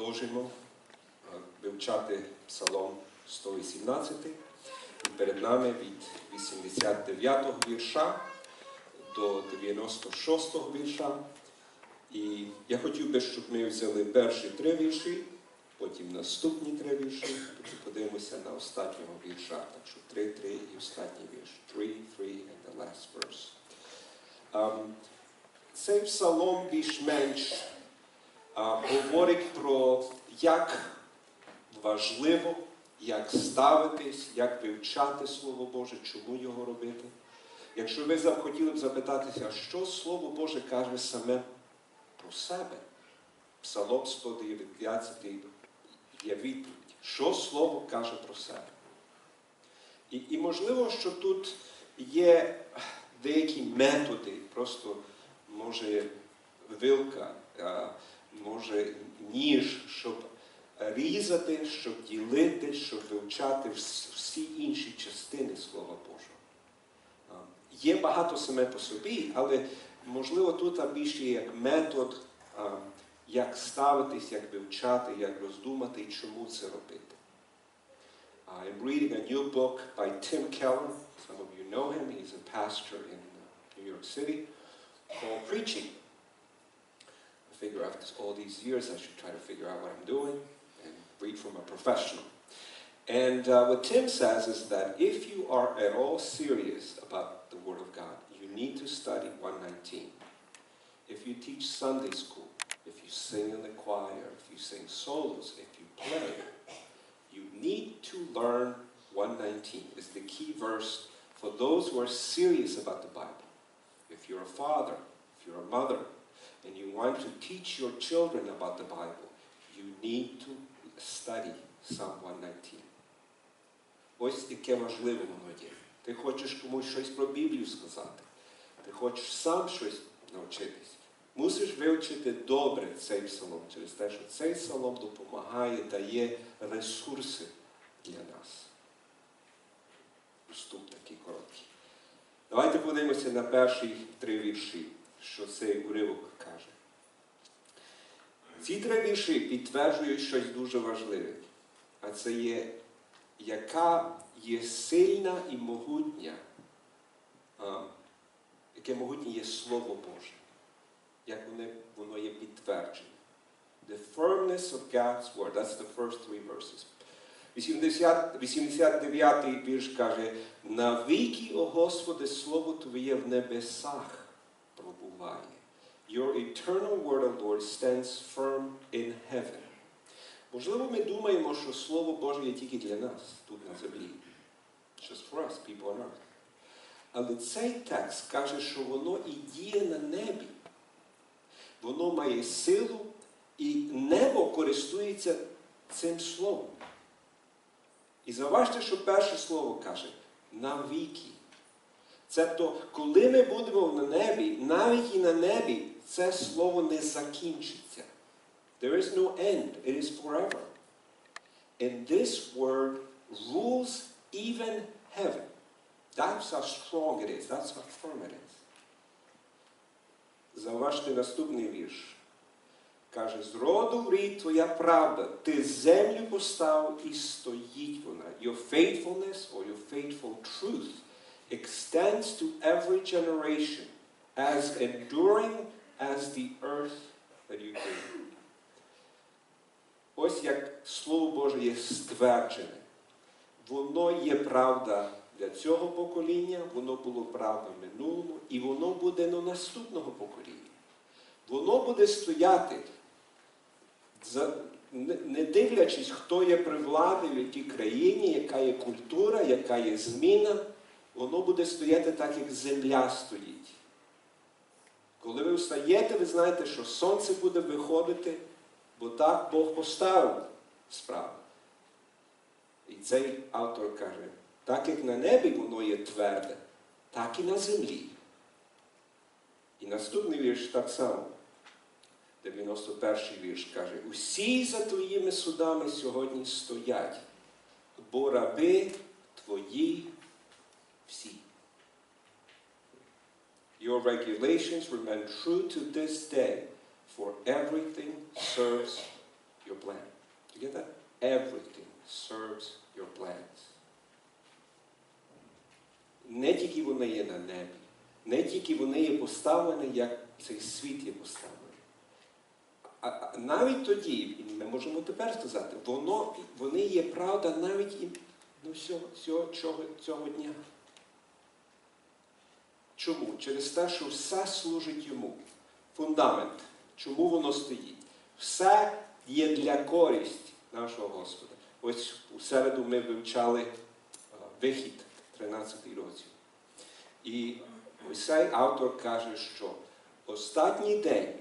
продовжуємо е, вивчати Псалом 118. І перед нами від 89-го вірша до 96-го вірша. І я хотів би, щоб ми взяли перші три вірші, потім наступні три вірші, потім подивимося на останнього вірша. Так що три, три і останній вірш. Three, three and the last verse. Um, цей псалом більш-менш говорить про як важливо, як ставитись, як вивчати Слово Боже, чому його робити. Якщо ви хотіли б запитатися, що Слово Боже каже саме про себе? Псалом 119 є відповідь. Що Слово каже про себе? І, і можливо, що тут є деякі методи, просто може вилка, може ніж, щоб різати, щоб ділити, щоб вивчати всі інші частини Слова Божого. Є багато саме по собі, але можливо тут більше як метод, як ставитись, як вивчати, як роздумати і чому це робити. I'm reading a new book by Tim Keller. Some of you know him. He's a pastor in New York City called Preaching. Figure after all these years, I should try to figure out what I'm doing and read from a professional. And uh, what Tim says is that if you are at all serious about the Word of God, you need to study 119. If you teach Sunday school, if you sing in the choir, if you sing solos, if you play, you need to learn 119. It's the key verse for those who are serious about the Bible. If you're a father, if you're a mother, and you want to teach your children about the Bible, you need to study Psalm 119. Ось яке важливе воно. Ти хочеш комусь щось про Біблію сказати, ти хочеш сам щось навчитись. Мусиш вивчити добре цей псалом через те, що цей псалом допомагає, дає ресурси для нас. Вступ такий короткий. Давайте подивимося на перші три вірші, що цей уривок каже. Ці три вірші підтверджують щось дуже важливе. А це є, яка є сильна і могутня, а, яке могутнє є Слово Боже. Як воно, воно є підтверджене. The firmness of God's word. That's the first three verses. 80, 89 вірш каже, навіки, о Господи, Слово Твоє в небесах пробуває. Your eternal word, O Lord, stands firm in heaven. Можливо, ми думаємо, що Слово Боже є тільки для нас тут на землі. Just for us, people on earth. Але цей текст каже, що воно і діє на небі. Воно має силу, і небо користується цим словом. І заважте, що перше слово каже навіки. Це то, коли ми будемо на небі, навіть і на небі, це слово не закінчиться. There is no end. It is forever. And this word rules even heaven. That's how strong it is. That's how firm it is. Заважте наступний вірш. Каже, з роду в рід твоя правда, ти землю поставив і стоїть вона. Your faithfulness or your faithful truth extends to every generation as enduring as the earth that you created. Ось як Слово Боже є стверджене. Воно є правда для цього покоління, воно було правда в минулому, і воно буде до наступного покоління. Воно буде стояти, не дивлячись, хто є при владі, в якій країні, яка є культура, яка є зміна, воно буде стояти так, як земля стоїть. Коли ви встаєте, ви знаєте, що сонце буде виходити, бо так Бог поставив справу. І цей автор каже, так як на небі воно є тверде, так і на землі. І наступний вірш так само. 91-й вірш каже, усі за твоїми судами сьогодні стоять, бо раби твої всі. Your regulations remain true to this day, for everything serves your plan. Do you get that? Everything serves your plans. Не тільки вони є на небі, не тільки вони є поставлені, як цей світ є поставлений. А, а навіть тоді, і ми можемо тепер сказати, воно, вони є правда навіть і до всього, всього цього, цього дня. Чому? Через те, що все служить йому. Фундамент. Чому воно стоїть? Все є для користі нашого Господа. Ось у середу ми вивчали е, вихід 13 розділ. І ось цей автор каже, що останній день,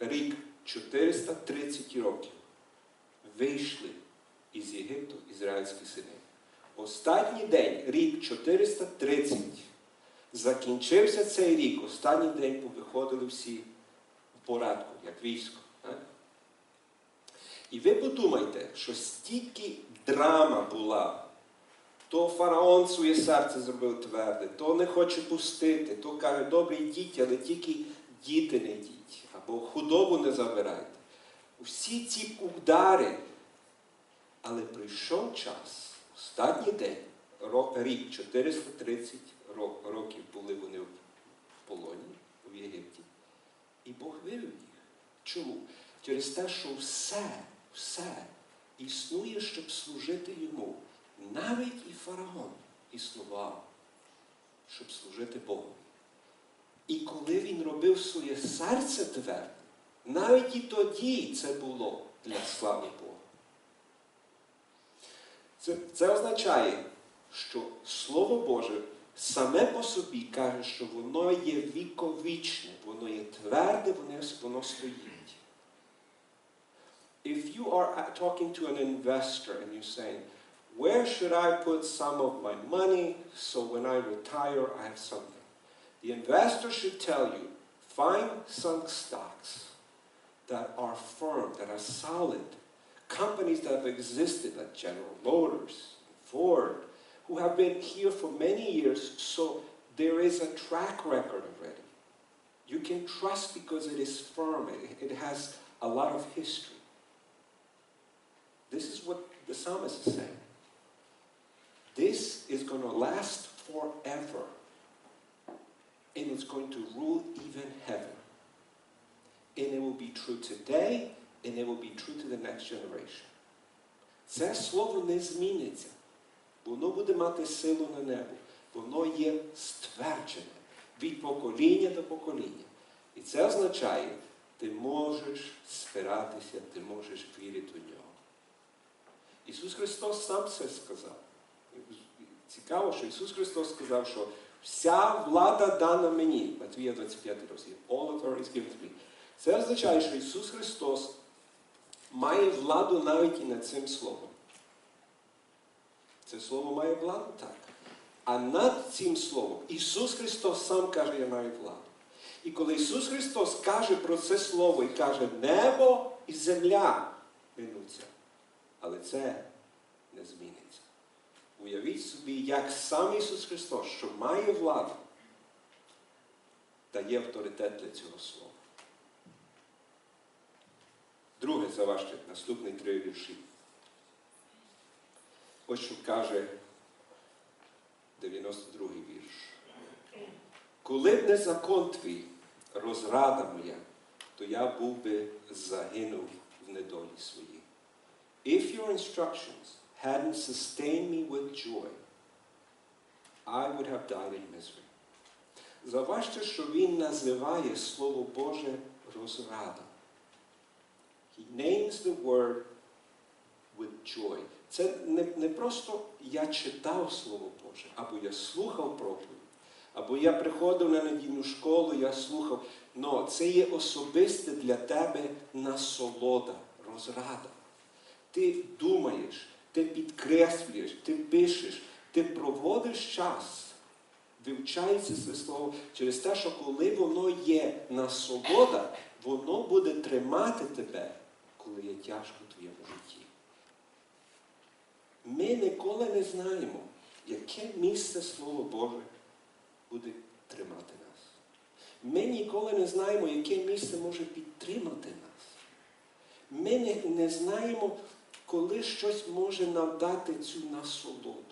рік 430 років, вийшли із Єгипту ізраїльські сини. Останній день, рік 430, закінчився цей рік, останній день повиходили всі в порядку, як військо. І ви подумайте, що стільки драма була. То фараон своє серце зробив тверде, то не хоче пустити, то каже, добре йдіть, але тільки діти не йдіть, або худобу не забирайте. Всі ці удари. Але прийшов час, останній день, рік 430 ро- років були вони в полоні в Єгипті. І Бог вивів їх. Чому? Через те, що все, все існує, щоб служити йому. Навіть і фараон існував, щоб служити Богу. І коли він робив своє серце тверде, навіть і тоді це було для слави Бога. Це, це означає, що Слово Боже саме по собі каже, що воно є віковічне, воно є тверде, воно, воно стоїть. If you are uh, talking to an investor and you're saying, where should I put some of my money so when I retire I have something? The investor should tell you, find some stocks that are firm, that are solid, companies that have existed like General Motors, Ford, who have been here for many years, so there is a track record already. You can trust because it is firm, it, it has a lot of history. This is what the psalmist is saying. This is going to last forever, and it's going to rule even heaven. And it will be true today, and it will be true to the next generation. Це слово не зміниться. Воно буде мати силу на небо. Воно є стверджене від покоління до покоління. І це означає, ти можеш спиратися, ти можеш вірити у нього. Ісус Христос сам це сказав. Цікаво, що Ісус Христос сказав, що вся влада дана мені. Матвія 25 розділ. All authority is given to me. Це означає, що Ісус Христос має владу навіть і над цим словом. Це слово має владу? Так. А над цим словом Ісус Христос сам каже, я маю владу. І коли Ісус Христос каже про це слово і каже, небо і земля минуться, але це не зміниться. Уявіть собі, як сам Ісус Христос, що має владу, дає авторитет для цього слова. Друге, заважте, наступні три вірші. Ось що каже 92-й вірш. Коли б не закон твій, розрада моя, то я був би загинув в недолі своїй. If your instructions hadn't sustained me with joy, I would have died in misery. Заважте, що він називає Слово Боже розрада. He names the word with joy. Це не, не просто я читав Слово Боже, або я слухав проповідь, або я приходив на недільну школу, я слухав. Но це є особисте для тебе насолода, розрада. Ти думаєш, ти підкреслюєш, ти пишеш, ти проводиш час, вивчається це слово через те, що коли воно є насолода, воно буде тримати тебе, коли є тяжко в твоєму житті. Ми ніколи не знаємо, яке місце Слово Боже буде тримати нас. Ми ніколи не знаємо, яке місце може підтримати нас. ми не, не знаємо, коли щось може нам дати цю насолоду.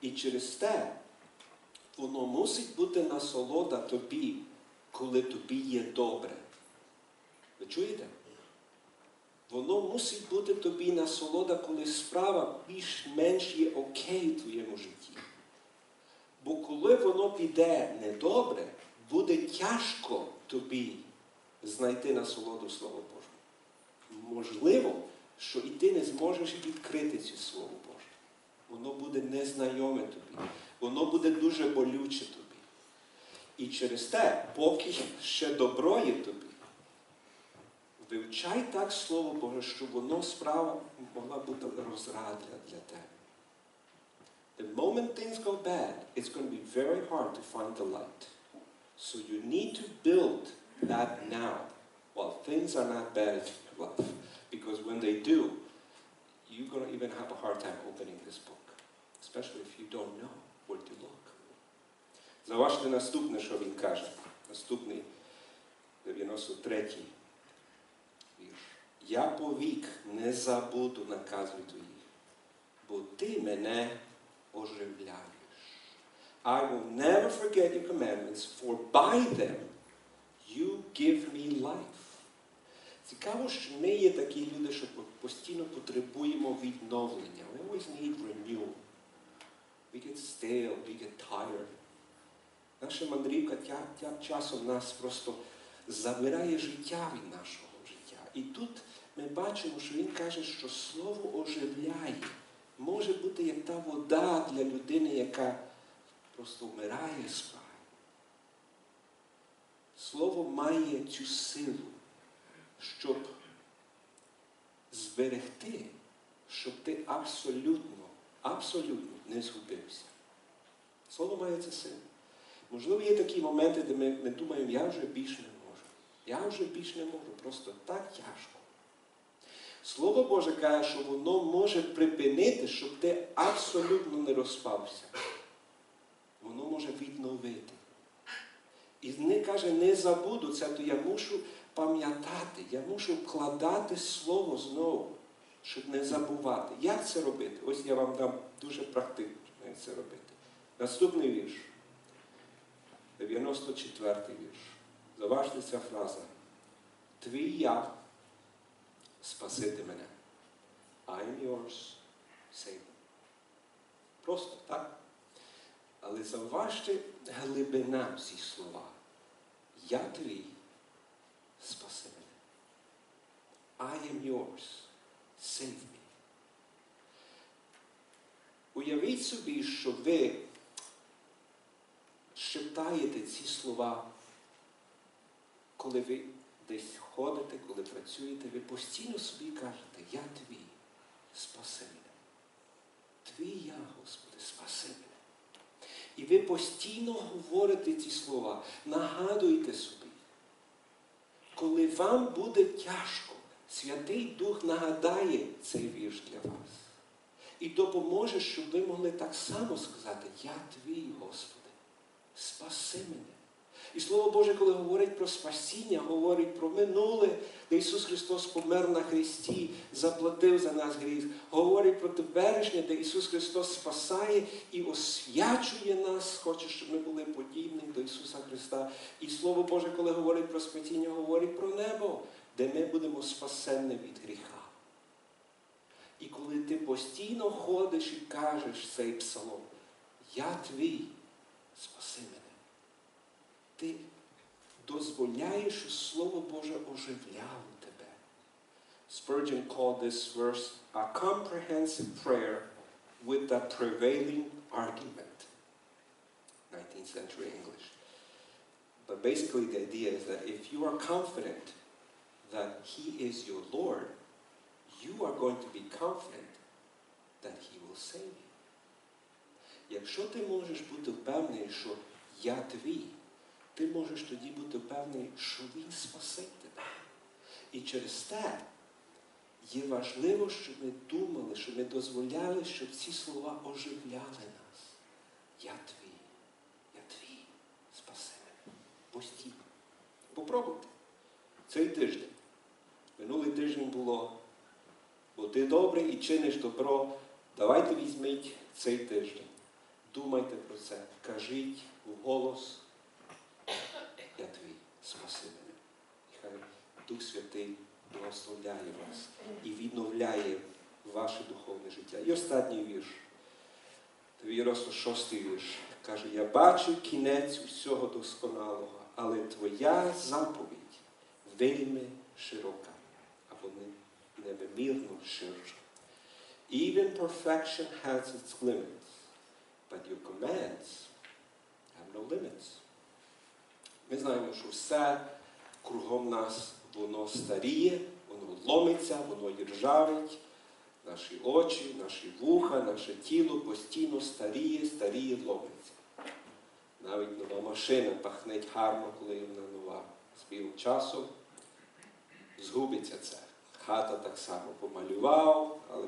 І через те воно мусить бути насолода тобі, коли тобі є добре. Ви чуєте? Воно мусить бути тобі насолода, коли справа більш-менш є окей в твоєму житті. Бо коли воно піде недобре, буде тяжко тобі знайти насолоду Слова Божого. Можливо, що і ти не зможеш відкрити цю Слово Боже. Воно буде незнайоме тобі. Воно буде дуже болюче тобі. І через те, поки ще добро є тобі, вивчай так Слово Боже, щоб воно справа могла бути розрада для тебе. The moment things go bad, it's going to be very hard to find the light. So you need to build that now while things are not bad in your life. Because when they do, you're going to even have a hard time opening this book. Especially if you don't know where to look. Заважте наступне, що він каже. Наступний 93-й вірш. Я повік не забуду наказів твоїх, бо ти мене оживляєш. I will never forget your commandments, for by them you give me life. Цікаво, що ми є такі люди, що постійно потребуємо відновлення. We always need renewal. We get stale, we get tired. Наша мандрівка тя, тя, часом нас просто забирає життя від нашого життя. І тут ми бачимо, що він каже, що слово оживляє. Може бути як та вода для людини, яка просто вмирає спрагу. Слово має цю силу, щоб зберегти, щоб ти абсолютно, абсолютно не згубився. Слово має цю силу. Можливо, є такі моменти, де ми, ми думаємо, я вже більш не можу. Я вже більш не можу, просто так тяжко. Слово Боже каже, що воно може припинити, щоб ти абсолютно не розпався. Воно може відновити. І не каже, не забуду це, то я мушу пам'ятати, я мушу вкладати слово знову, щоб не забувати. Як це робити? Ось я вам дам дуже практично, як це робити. Наступний вірш. 94-й вірш. Заважте ця фраза. Твій я спасити мене. I am yours, save me. Просто так. Але заважте глибина ці слова. Я твій, спаси мене. I am yours, save me. Уявіть собі, що ви шептаєте ці слова, коли ви десь ходите, коли працюєте, ви постійно собі кажете, я твій, спаси мене. Твій я, Господи, спаси мене. І ви постійно говорите ці слова, нагадуєте собі. Коли вам буде тяжко, Святий Дух нагадає цей вірш для вас. І допоможе, щоб ви могли так само сказати, я твій, Господи, спаси мене. І Слово Боже, коли говорить про спасіння, говорить про минуле, де Ісус Христос помер на Христі, заплатив за нас гріх. Говорить про теперішнє, де Ісус Христос спасає і освячує нас, хоче, щоб ми були подібні до Ісуса Христа. І Слово Боже, коли говорить про спасіння, говорить про небо, де ми будемо спасені від гріха. І коли ти постійно ходиш і кажеш цей псалом, я твій, спаси мене ти дозволяєш, що Слово Боже оживляло тебе. Spurgeon called this verse a comprehensive prayer with the prevailing argument. 19th century English. But basically the idea is that if you are confident that He is your Lord, you are going to be confident that He will save you. Якщо ти можеш бути впевнений, що я твій, ти можеш тоді бути впевнений, що Він спасить тебе. І через те є важливо, щоб ми думали, щоб ми дозволяли, щоб ці слова оживляли нас. Я твій, я твій, спаси мене. Постійно. Попробуйте. Цей тиждень Минулий тиждень було, бо ти добрий і чиниш добро. Давайте візьміть цей тиждень. Думайте про це, кажіть вголос, твій, спаси мене. І хай Дух Святий благословляє вас і відновляє ваше духовне життя. І останній вірш. 96 вірш. Каже, я бачу кінець усього досконалого, але твоя заповідь вельми широка, або не- невимірно ширша. Even perfection has its limits, but your commands have no limits. Ми знаємо, що все кругом нас воно старіє, воно ломиться, воно іржавить. Наші очі, наші вуха, наше тіло постійно старіє, старіє, ломиться. Навіть нова машина пахнеть гарно, коли вона нова. З білим часом згубиться це. Хата так само помалював, але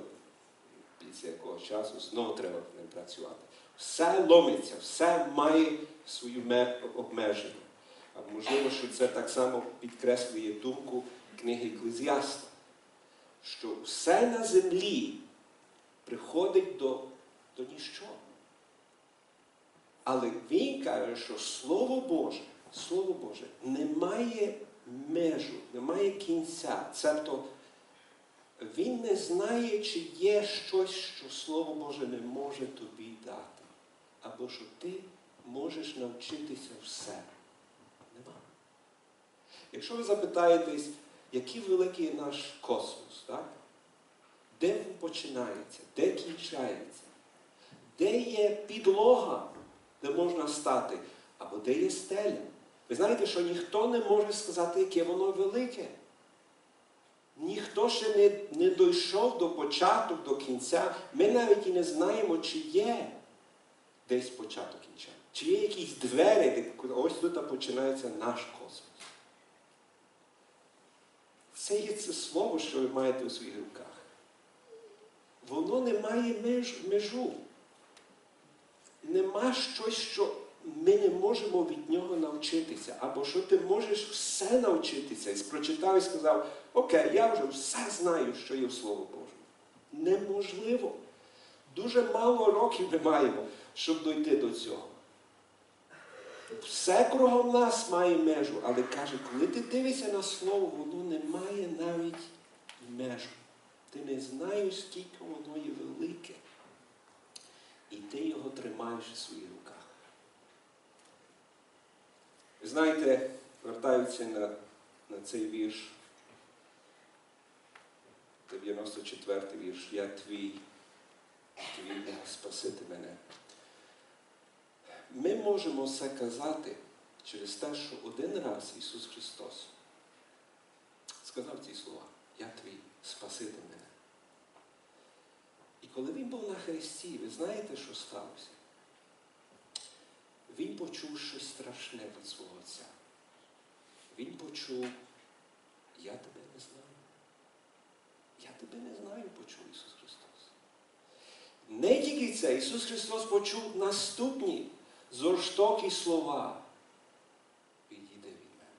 після якогось часу знову треба ним працювати. Все ломиться, все має свою обмеження. А можливо, що це так само підкреслює думку книги Еклезіаста, що все на землі приходить до, до ніщо. Але він каже, що Слово Боже, Слово Боже не має межу, не має кінця. Цебто він не знає, чи є щось, що Слово Боже не може тобі дати. Або що ти можеш навчитися все. Нема. Якщо ви запитаєтесь, який великий наш космос, так? де він починається, де кінчається, де є підлога, де можна стати, або де є стеля. Ви знаєте, що ніхто не може сказати, яке воно велике. Ніхто ще не, не дійшов до початку, до кінця. Ми навіть і не знаємо, чи є десь початок кінця. Чи є якісь двері, де ось тут починається наш космос. Це є це слово, що ви маєте у своїх руках. Воно не має меж, межу. Нема щось, що ми не можемо від нього навчитися. Або що ти можеш все навчитися. І прочитав і сказав, окей, я вже все знаю, що є в Слово Боже. Неможливо. Дуже мало років ми маємо, щоб дойти до цього. Все кругом нас має межу, але каже, коли ти дивишся на слово, воно не має навіть межу. Ти не знаєш, скільки воно є велике. І ти його тримаєш у своїх руках. Ви знаєте, вертаються на, на цей вірш, 94 й вірш, я твій, твій спасити мене. Ми можемо це казати через те, що один раз Ісус Христос сказав ці слова, я твій, спасити мене. І коли Він був на хресті, ви знаєте, що сталося? Він почув щось страшне від свого Отця. Він почув, я тебе не знаю. Я тебе не знаю, почув Ісус Христос. Не тільки це, Ісус Христос почув наступні жорстокі слова. Відійди від мене.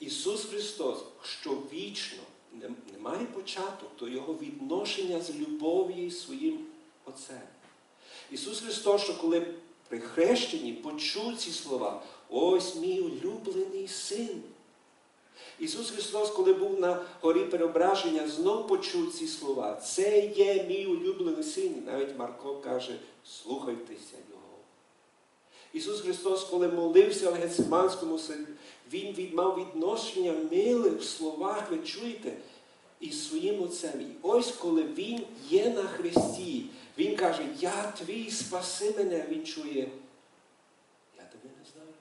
Ісус Христос, що вічно не, має початок, то Його відношення з любов'ю своїм Отцем. Ісус Христос, що коли при хрещенні почув ці слова, ось мій улюблений син. Ісус Христос, коли був на горі переображення, знов почув ці слова. Це є мій улюблений син. Навіть Марко каже, слухайтеся. Ісус Христос, коли молився в Гециманському саді, Він мав відношення миле в словах, ви чуєте, із своїм Отцем. І ось коли Він є на Христі, Він каже, я твій, спаси мене, Він чує, я тебе не знаю.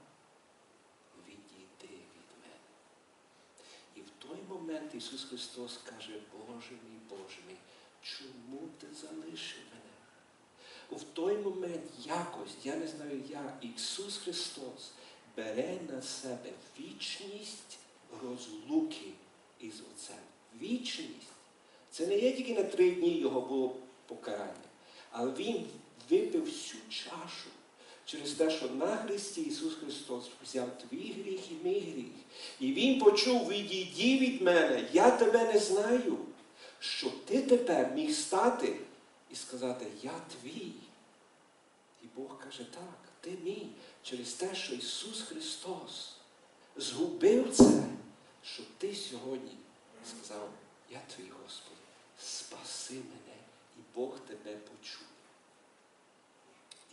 Відійди від мене. І в той момент Ісус Христос каже, Боже мій, Боже мій, чому ти залишив мене? В той момент якось, я не знаю як, Ісус Христос бере на себе вічність розлуки із Отцем. Вічність. Це не є тільки на три дні його було покарання, але Він випив всю чашу. Через те, що на Христі Ісус Христос взяв твій гріх і мій гріх. І Він почув, відійди від мене, я тебе не знаю. Щоб ти тепер міг стати і сказати, я твій. І Бог каже, так, ти мій, через те, що Ісус Христос згубив це, щоб ти сьогодні сказав, я твій Господи, спаси мене, і Бог тебе почув.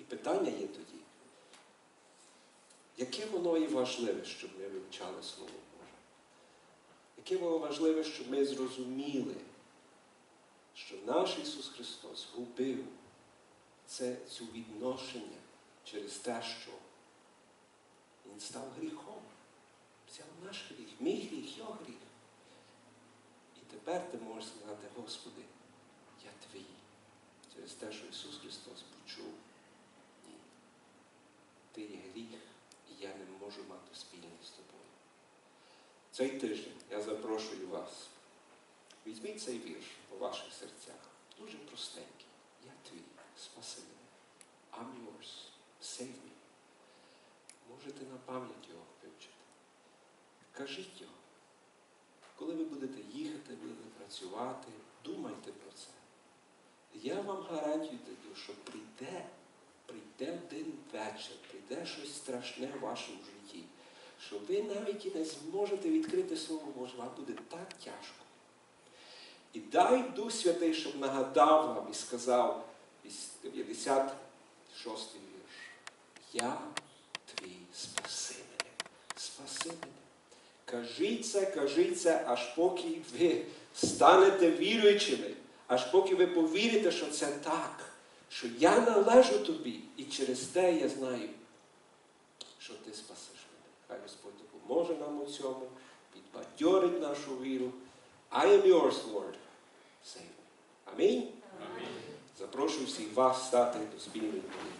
І питання є тоді, яке воно і важливе, щоб ми вивчали Слово Боже? Яке воно важливе, щоб ми зрозуміли, що наш Ісус Христос губив це цю відношення через те, що Він став гріхом. Взяв наш гріх, мій гріх, його гріх. І тепер ти можеш сказати, Господи, я твій. Через те, що Ісус Христос почув. Ні. Ти є гріх, і я не можу мати спільність з тобою. Цей тиждень я запрошую вас. Візьміть цей вірш у ваших серцях. Дуже простенький. Я твій. Спаси мене. I'm yours. Save me. Можете на пам'ять його вивчити. Кажіть його. Коли ви будете їхати, будете працювати, думайте про це. Я вам гарантію даю, що прийде, прийде один вечір, прийде щось страшне в вашому житті, що ви навіть і не зможете відкрити Слово Боже, вам буде так тяжко. І дай Дух Святий, щоб нагадав вам і сказав, 56 вірш. Я твій. Спаси мене. Кажіть це, кажіть це, аж поки ви станете віруючими, аж поки ви повірите, що це так, що я належу тобі, і через те я знаю, що ти спасиш мене. Хай Господь допоможе нам у цьому, підбадьорить нашу віру. I am yours, Lord. Save me. Амінь. Запрошую всіх вас стати до спільної молитви.